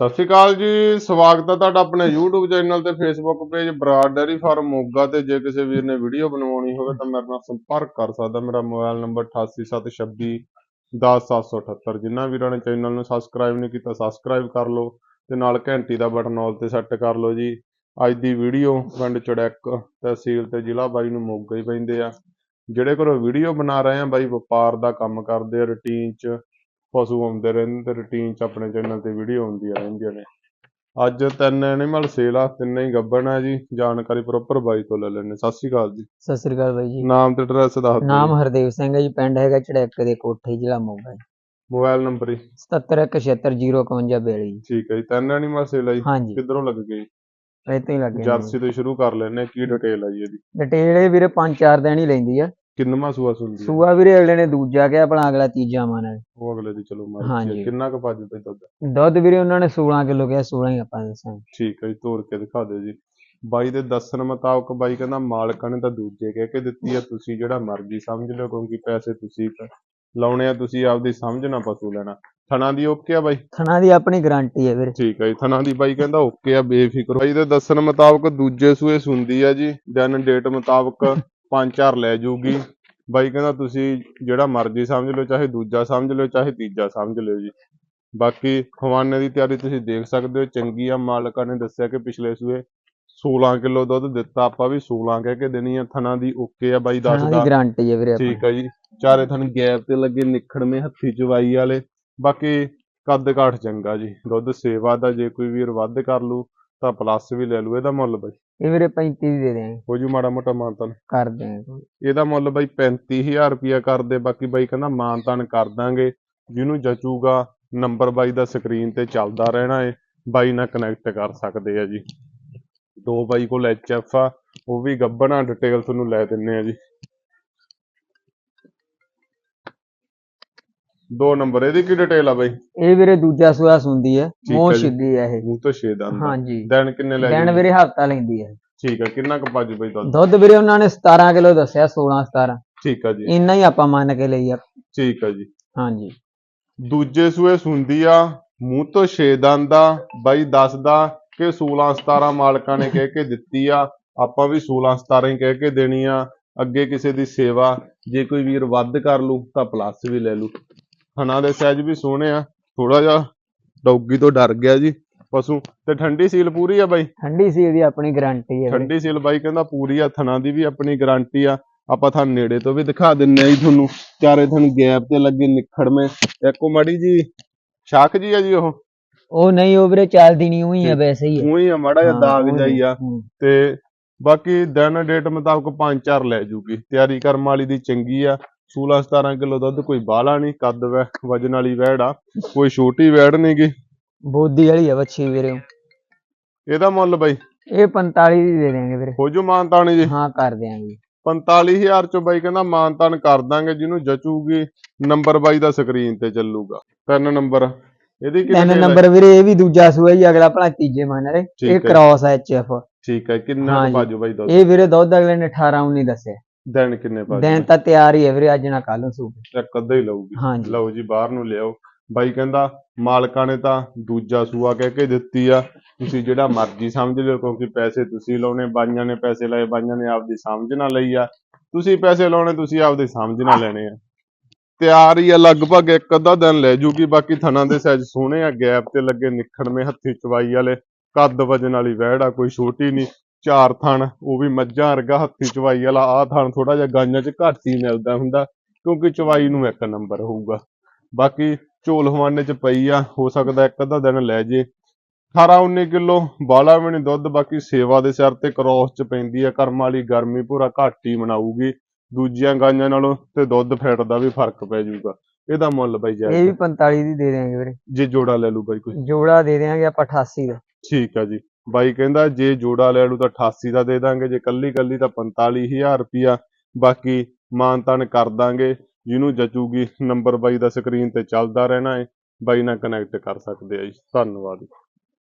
ਸਤਿ ਸ਼੍ਰੀ ਅਕਾਲ ਜੀ, ਸਵਾਗਤ ਹੈ ਤੁਹਾਡਾ ਆਪਣੇ YouTube ਚੈਨਲ ਤੇ Facebook page Brar dairy farm Moga ਤੇ। ਜੇ ਕਿਸੇ ਵੀਰ ਨੇ ਵੀਡੀਓ ਬਣਵਾਉਣੀ ਹੋਵੇ ਤਾਂ ਮੇਰੇ ਨਾਲ ਸੰਪਰਕ ਕਰ ਸਕਦਾ। ਮੇਰਾ ਮੋਬਾਈਲ ਨੰਬਰ 8876 10778 ਜਿਨ੍ਹਾਂ ਵੀਰਾਂ ਨੇ ਚੈਨਲ ਨੂੰ ਸਬਸਕ੍ਰਾਈਬ ਨਹੀਂ ਕੀਤਾ ਸਬਸਕ੍ਰਾਈਬ ਕਰ ਲਓ ਤੇ ਨਾਲ ਘੰਟੀ ਦਾ ਬਟਨ ਆਲ ਤੇ ਸੈੱਟ ਕਰ ਲਓ ਜੀ। ਅੱਜ ਦੀ ਵੀਡੀਓ ਪਿੰਡ ਚੜੈਕ ਤਹਿਸੀਲ ਤੇ ਜ਼ਿਲ੍ਹਾ ਬਾਈ ਨੂੰ ਮੋਗਾ ਹੀ ਪੈਂਦੇ ਆ। ਜਿਹੜੇ ਘਰੋਂ ਵੀਡੀਓ ਬਣਾ ਰਹੇ ਆ ਬਾਈ, ਵਪਾਰ ਦਾ ਕੰਮ ਕਰਦੇ ਆ ਰੁਟੀਨ 'ਚ ਪਸ਼ੂ ਆਉਂਦੇ ਰਹਿੰਦੇ ਤੇ ਰੁਟੀਨ 'ਚ ਆਪਣੇ ਚੈਨਲ ਤੇ ਵੀਡੀਓ ਆਉਂਦੀਆਂ ਰਹਿੰਦੀਆਂ ਨੇ। ਅੱਜ ਤਿੰਨ ਐਨੀਮਲ ਸੇਲ ਆ ਤਿੰਨੇ ਹੀ ਗੱਭਣ ਆ ਜੀ ਜਾਣਕਾਰੀ ਪ੍ਰੋਪਰ ਬਾਈ ਤੋਂ ਲੈ ਲੈਣੇ ਸਤਿ ਸ਼੍ਰੀ ਅਕਾਲ ਜੀ। ਸਤਿ ਸ੍ਰੀ ਅਕਾਲ ਬਾਈ ਜੀ। ਨਾਮ ਤੇ ਐਡਰੈਸ ਦੱਸ ਦਿਓ ਨਾਮ ਹਰਦੇਵ ਸਿੰਘ ਹੈ ਜੀ ਪਿੰਡ ਹੈਗਾ ਚੜੈਕ ਦੇ ਕੋਠੇ ਜ਼ਿਲ੍ਹਾ ਮੋਗਾ ਜੀ। ਮੋਬਾਈਲ ਨੰਬਰ ਹੀ 7717055052 ਜੀ। ਠੀਕ ਹੈ ਜੀ ਤਿੰਨ ਐਨੀਮਲ ਸੇਲ ਆ ਜੀ। ਹਾਂਜੀ। ਕਿੱਧਰੋਂ ਲੱਗ ਗਈ ਇੱਥੇ ਹੀ ਲੱਗੇ ਜਰਸੀ ਤੋਂ ਸ਼ੁਰੂ ਕਰ ਲੈਣੇ ਕੀ ਡਿਟੇਲ ਆ ਜੀ ਇਹਦੀ? ਡਿਟੇਲ ਇਹ ਵੀਰੇ 5-4 ਦਿਨ ਹੀ ਲੈਂਦੀ ਆ। ਕਿੰਨਵਾਂ ਸੂਆ ਸੁਣਦੀ ਹੈ? ਸੂਆ ਵੀਰੇ ਅਗਲੇ ਨੇ ਦੂਜਾ ਕਿਹਾ ਆਪਣਾ ਅਗਲਾ ਤੀਜਾ ਮਾਨਾ ਉਹ ਅਗਲੇ ਦੀ ਚਲੋ ਹਾਂਜੀ। ਹੈ। ਕਿੰਨਾ ਕੁ ਭੱਜ ਪਈ ਦੁੱਧ? ਦੁੱਧ ਵੀਰੇ ਉਹਨਾਂ ਨੇ 16 ਕਿਲੋ ਕਿਹਾ 16 ਹੀ ਆਪਾਂ ਦੱਸਾਂਗੇ। ਠੀਕ ਹੈ ਜੀ ਤੋੜ ਕੇ ਦਿਖਾ ਦਿਓ ਜੀ। ਬਾਈ ਦੇ ਦੱਸਣ ਮੁਤਾਬਕ ਬਾਈ ਕਹਿੰਦਾ ਮਾਲਕਾਂ ਨੇ ਤਾਂ ਦੂਜੇ ਕਹਿ ਕੇ ਦਿੱਤੀ ਆ ਤੁਸੀਂ ਜਿਹੜਾ ਮਰਜ਼ੀ ਸਮਝ ਲਓ ਕਿਉਂਕਿ ਪੈਸੇ ਤੁਸੀਂ ਪ- ਲਾਉਣੇ ਆ ਤੁਸੀਂ ਆਪਦੀ ਸਮਝ ਨਾਲ ਪਸ਼ੂ ਲੈਣਾ। ਥਣਾ ਦੀ ਓਕੇ ਆ ਬਾਈ? ਥਣਾ ਦੀ ਆਪਣੀ ਗਾਰੰਟੀ ਹੈ ਵੀਰੇ। ਠੀਕ ਹੈ ਜੀ ਥਣਾ ਦੀ ਬਾਈ ਕਹਿੰਦਾ ਓਕੇ ਆ ਬੇਫਿਕਰ ਬਾਈ ਦੇ ਦੱਸਣ ਮੁਤਾਬਕ ਦੂਜੇ ਸੂਏ ਸੁੰਦੀ ਆ ਜੀ। ਦਿਨ ਡੇਟ ਮੁਤਾਬਕ ਪੰਜ ਚਾਰ ਲੈ ਜਾਊਗੀ ਬਾਈ ਕਹਿੰਦਾ ਤੁਸੀਂ ਜਿਹੜਾ ਮਰਜ਼ੀ ਸਮਝ ਲਓ ਚਾਹੇ ਦੂਜਾ ਸਮਝ ਲਓ ਚਾਹੇ ਤੀਜਾ ਸਮਝ ਲਿਓ ਜੀ। ਬਾਕੀ ਖਵਾਨੇ ਦੀ ਤਿਆਰੀ ਤੁਸੀਂ ਦੇਖ ਸਕਦੇ ਹੋ। ਚੰਗੀ ਆ ਮਾਲਕਾਂ ਨੇ ਦੱਸਿਆ ਕਿ ਪਿਛਲੇ ਸੂਏ 16 ਕਿਲੋ ਦੁੱਧ ਦਿੱਤਾ ਆਪਾਂ ਵੀ 16 ਕਹਿ ਕੇ ਦੇਣੀ ਆ। ਥਣਾ ਦੀ ਓਕੇ ਆ ਬਾਈ ਥਣਾ ਦੱਸਦਾ ਦੀ। ਗਾਰੰਟੀ ਹੈ ਵੀਰੇ ਠੀਕ ਆ ਜੀ। ਚਾਰੇ ਥਣ ਗੈਪ ਤੇ ਲੱਗੇ ਨਿਖੜਵੇਂ ਹੱਥੀ ਚਵਾਈ ਵਾਲੇ। ਬਾਕੀ ਕੱਦ ਕਾਠ ਚੰਗਾ ਜੀ। ਦੁੱਧ ਸੇਵਾ ਦਾ ਜੇ ਕੋਈ ਵੀਰ ਵੱਧ ਕਰ ਲੂ ਤਾਂ ਪਲੱਸ ਵੀ ਲੈ ਲੂ ਇਹਦਾ ਮੁੱਲ ਬਾਈ। ਇਹ ਵੀਰੇ 35 ਦੀ ਦੇ ਹੋ ਜੂ ਮਾੜਾ ਮੋਟਾ ਮਾਨਤਨ। ਕਰ ਦੇਣਗੇ ਇਹਦਾ ਮੁੱਲ ਬਾਈ 35000 ਰੁਪਿਆ ਕਰਦੇ ਬਾਕੀ ਬਾਈ ਕਹਿੰਦਾ ਮਾਨਤਨ ਕਰ ਦਾਂਗੇ। ਜਿਹਨੂੰ ਜਚੂਗਾ ਨੰਬਰ ਬਾਈ ਦਾ ਸਕਰੀਨ ਤੇ ਚੱਲਦਾ ਰਹਿਣਾ ਏ ਬਾਈ ਨਾਲ ਕਨੈਕਟ ਕਰ ਸਕਦੇ ਆ ਜੀ। ਦੋ ਬਾਈ ਕੋਲ ਐਫ ਆ ਉਹ ਵੀ ਗੱਬਣਾ ਡਿਟੇਲ ਤੁਹਾਨੂੰ ਲੈ ਦਿੰਨੇ ਆ ਜੀ। ਦੋ ਨੰਬਰ ਇਹਦੀ ਕੀ ਡਿਟੇਲ ਆ ਬਾਈ? ਇਹ ਵੀਰੇ ਦੂਜਾ ਸੂਆ ਸੁੰਦੀ ਹੈ ਮੋਹ ਹੈ। ਛਿੱਗੀ ਹੈ ਇਹ। ਮੂੰਹ ਤੋਂ ਛੇ ਦੰਦ ਆ। ਹਾਂਜੀ। ਦਿਨ ਕਿੰਨੇ ਲੈ ਦਿਨ? ਵੀਰੇ ਹਫਤਾ ਲੈਂਦੀ ਹੈ। ਠੀਕ ਆ ਕਿੰਨਾ ਕੁ ਭੱਜ ਬਈ ਦੁੱਧ? ਦੁੱਧ ਵੀਰੇ ਉਹਨਾਂ ਨੇ 17 ਕਿਲੋ ਦੱਸਿਆ 16 17 ਠੀਕ ਆ ਜੀ। ਇੰਨਾ ਹੀ ਆਪਾਂ ਮੰਨ ਕੇ ਲਈ ਆ ਠੀਕ ਆ ਜੀ। ਹਾਂਜੀ। ਦੂਜੇ ਸੂਏ ਸੁੰਦੀ ਆ ਮੂੰਹ ਤੋਂ ਛੇ ਦੰਦ ਆ ਬਾਈ ਦੱਸਦਾ ਕਿ 16 17 ਮਾਲਕਾਂ ਨੇ ਕਹਿ ਕੇ ਦਿੱਤੀ ਆ ਆਪਾਂ ਵੀ 16 17 ਹੀ ਕਹਿ ਕੇ ਦੇਣੀ ਆ। ਅੱਗੇ ਕਿਸੇ ਦੀ ਸੇਵਾ ਜੇ ਕੋਈ ਵੀਰ ਵੱਧ ਕਰ ਲੂ ਤਾਂ ਪਲੱਸ ਵੀ ਲੈ ਲੂ। ਹਨਾ ਦੇ ਸਾਈਜ਼ ਵੀ ਸੋਹਣੇ ਆ ਥੋੜਾ ਜਿਹਾ ਡੌਗੀ ਤੋਂ ਡਰ ਗਿਆ ਜੀ ਪਸ਼ੂ ਤੇ ਠੰਡੀ ਸੀਲ ਪੂਰੀ ਆ ਬਾਈ? ਠੰਡੀ ਸੀ ਇਹਦੀ ਆਪਣੀ ਗਾਰੰਟੀ ਹੈ। ਠੰਡੀ ਸੀਲ ਬਾਈ ਕਹਿੰਦਾ ਪੂਰੀ ਆ ਥਣਾ ਦੀ ਵੀ ਆਪਣੀ ਗਾਰੰਟੀ ਆ। ਆਪਾਂ ਤੁਹਾਨੂੰ ਨੇੜੇ ਤੋਂ ਵੀ ਦਿਖਾ ਦਿੰਨੇ ਆ ਜੀ ਤੁਹਾਨੂੰ। ਚਾਰੇ ਥਣ ਗੈਪ ਤੇ ਲੱਗੇ ਨਿਖੜਵੇਂ ਇੱਕੋ ਮਾੜੀ ਜੀ ਸ਼ਾਖ ਜੀ ਆ ਜੀ ਉਹ? ਉਹ ਨਹੀਂ ਉਹ ਵੀਰੇ ਚੱਲਦੀ ਨਹੀਂ ਉਹੀ ਹੈ ਵੈਸੇ ਹੀ ਉਹੀ ਆ ਮਾੜਾ ਜਿਹਾ ਦਾਗ ਜਾਈ ਆ। ਤੇ ਬਾਕੀ ਦਿਨ ਡੇਟ ਮੁਤਾਬਕ ਪੰਜ ਚਾਰ ਲੈ ਜੂਗੀ। ਤਿਆਰੀ ਕਰਮ ਵਾਲੀ ਦੀ ਚੰਗੀ ਆ। 16 17 ਕਿਲੋ ਦੁੱਧ ਕੋਈ ਬਾਹਲਾ ਨਹੀਂ ਕੱਦ ਵੈ ਵਜਨ ਵਾਲੀ ਵੈੜ ਆ ਕੋਈ ਛੋਟੀ ਵੈੜ ਨਹੀਂਗੀ ਬੋਦੀ ਵਾਲੀ ਹੈ ਵੱਛੀ ਵੀਰੇ। ਇਹਦਾ ਮੁੱਲ ਬਾਈ? ਇਹ 45 ਦੀ ਦੇ ਦੇਣਗੇ ਵੀਰੇ। ਹੋ ਜੂ ਮਾਨਤਾਣੀ ਜੀ। ਹਾਂ ਕਰ ਦਿਆਂਗੇ। 45000 ਚੋਂ ਬਾਈ ਕਹਿੰਦਾ ਮਾਨਤਾਨ ਕਰ ਦਾਂਗੇ ਜਿਹਨੂੰ ਜਚੂਗੀ ਨੰਬਰ ਬਾਈ ਦਾ ਸਕਰੀਨ ਤੇ ਚੱਲੂਗਾ। ਤਿੰਨ ਨੰਬਰ। ਇਹਦੀ ਕੀ ਤਿੰਨ? ਨੰਬਰ ਵੀਰੇ ਇਹ ਵੀ ਦੂਜਾ ਸੂਆ ਹੀ ਅਗਲਾ ਭਲਾ ਤੀਜੇ ਮੰਨ ਰਹੇ। ਠੀਕ ਇਹ ਹੈ। ਕ੍ਰਾਸ ਐਚ ਐਫ ਠੀਕ ਹੈ ਕਿੰਨਾ ਬਾਜੂ ਬਾਈ ਦੁੱਧ? ਇਹ ਵੀਰੇ ਦੁੱਧ ਅਗਲੇ ਨੇ 18 19 ਦੱਸਿਆ। ਦਿਨ ਕਿੰਨੇ ਬਾਜੂ ਦਿਨ ਤਾਂ ਤਿਆਰ ਹੀ ਹੈ ਵੀਰੇ ਅੱਜ ਨਾ ਕੱਲ ਨੂੰ ਸੂਪ ਇੱਕ ਅੱਧਾ ਹੀ ਲਊਗੀ। ਹਾਂਜੀ। ਲਓ ਜੀ ਬਾਹਰ ਨੂੰ ਲਿਆਓ। ਬਾਈ ਕਹਿੰਦਾ ਮਾਲਕਾਂ ਨੇ ਤਾਂ ਦੂਜਾ ਸੂਆ ਕਹਿ ਕੇ ਦਿੱਤੀ ਆ। ਤੁਸੀਂ ਜਿਹੜਾ ਮਰਜ਼ੀ ਸਮਝ ਲਿਓ ਕਿਉਂਕਿ ਪੈਸੇ ਤੁਸੀਂ ਲਾਉਣੇ ਬਾਈਆਂ ਨੇ ਪੈਸੇ ਲਏ ਬਾਈਆਂ ਨੇ ਆਪਦੀ ਸਮਝ ਨਾਲ ਲਈ ਆ। ਤੁਸੀਂ ਪੈਸੇ ਲਾਉਣੇ ਤੁਸੀਂ ਆਪਦੀ ਸਮਝ ਨਾਲ ਲੈਣੇ ਆ। ਤਿਆਰ ਹੀ ਆ ਲਗਭਗ ਇੱਕ ਅੱਧਾ ਦਿਨ ਲੈ ਜੂਗੀ ਬਾਕੀ ਥਣਾ ਦੇ ਸਾਈਜ਼ ਸੋਹਣੇ ਆ ਗੈਪ ਤੇ ਲੱਗੇ ਨਿਖੜਵੇਂ ਹੱਥੀ ਚਵਾਈ ਵਾਲੇ। ਕੱਦ ਵਜਨ ਵਾਲੀ ਵਹਿੜ ਆ ਕੋਈ ਛੋਟੀ ਨਹੀਂ। ਚਾਰ ਥਣ ਉਹ ਵੀ ਮੱਝਾਂ ਵਰਗਾ ਹੱਥੀ ਚਵਾਈ ਵਾਲਾ ਆਹ ਥਣ ਥੋੜਾ ਜਿਹਾ ਗਾਈਆਂ 'ਚ ਘੱਟ ਹੀ ਮਿਲਦਾ ਹੁੰਦਾ ਕਿਉਂਕਿ ਚਵਾਈ ਨੂੰ ਇੱਕ ਨੰਬਰ ਹੋਊਗਾ। ਬਾਕੀ ਝੋਲ ਹਵਾਨੇ 'ਚ ਪਈ ਆ ਹੋ ਸਕਦਾ ਇੱਕ ਅੱਧਾ ਦਿਨ ਲੈ ਜੇ। 18 19 ਕਿਲੋ ਬਾਲਾ ਵੀ ਨਹੀਂ ਦੁੱਧ ਬਾਕੀ ਸੇਵਾ ਦੇ ਸਿਰ ਤੇ ਕ੍ਰੋਸ 'ਚ ਪੈਂਦੀ ਆ ਕਰਮ ਵਾਲੀ ਗਰਮੀ ਪੂਰਾ ਘੱਟ ਹੀ ਮਨਾਊਗੀ। ਦੂਜੀਆਂ ਗਾਈਆਂ ਨਾਲੋਂ ਤੇ ਦੁੱਧ ਫੈਟ ਦਾ ਵੀ ਫ਼ਰਕ ਪੈ ਜਾਊਗਾ। ਇਹਦਾ ਮੁੱਲ ਬਾਈ ਇਹ ਜਾਇਜ਼ ਵੀ 45 ਦੀ ਦੇ ਦੇਣਗੇ ਵੀਰੇ। ਜੇ ਜੋੜਾ ਲੈ ਲੂ ਬਾਈ ਕੋਈ। ਜੋੜਾ ਦੇ ਦੇਣਗੇ ਆਪਾਂ 88 ਦਾ। ਠੀਕ ਆ ਜੀ। ਬਾਈ ਕਹਿੰਦਾ ਜੇ ਜੋੜਾ ਲੈ ਲੂ ਤਾਂ 88 ਦਾ ਦੇ ਦਾਂਗੇ, ਜੇ ਕੱਲੀ ਕੱਲੀ ਤਾਂ 45000 ਰੁਪਿਆ ਬਾਕੀ ਮਾਨਤਾਨ ਕਰ ਦਾਂਗੇ, ਜਿਹਨੂੰ ਜਚੂਗੀ ਨੰਬਰ ਬਾਈ ਦਾ ਸਕਰੀਨ ਤੇ ਚੱਲਦਾ ਰਹਿਣਾ ਹੈ ਬਾਈ ਨਾਲ ਕਨੈਕਟ ਕਰ ਸਕਦੇ ਆ ਜੀ। ਧੰਨਵਾਦ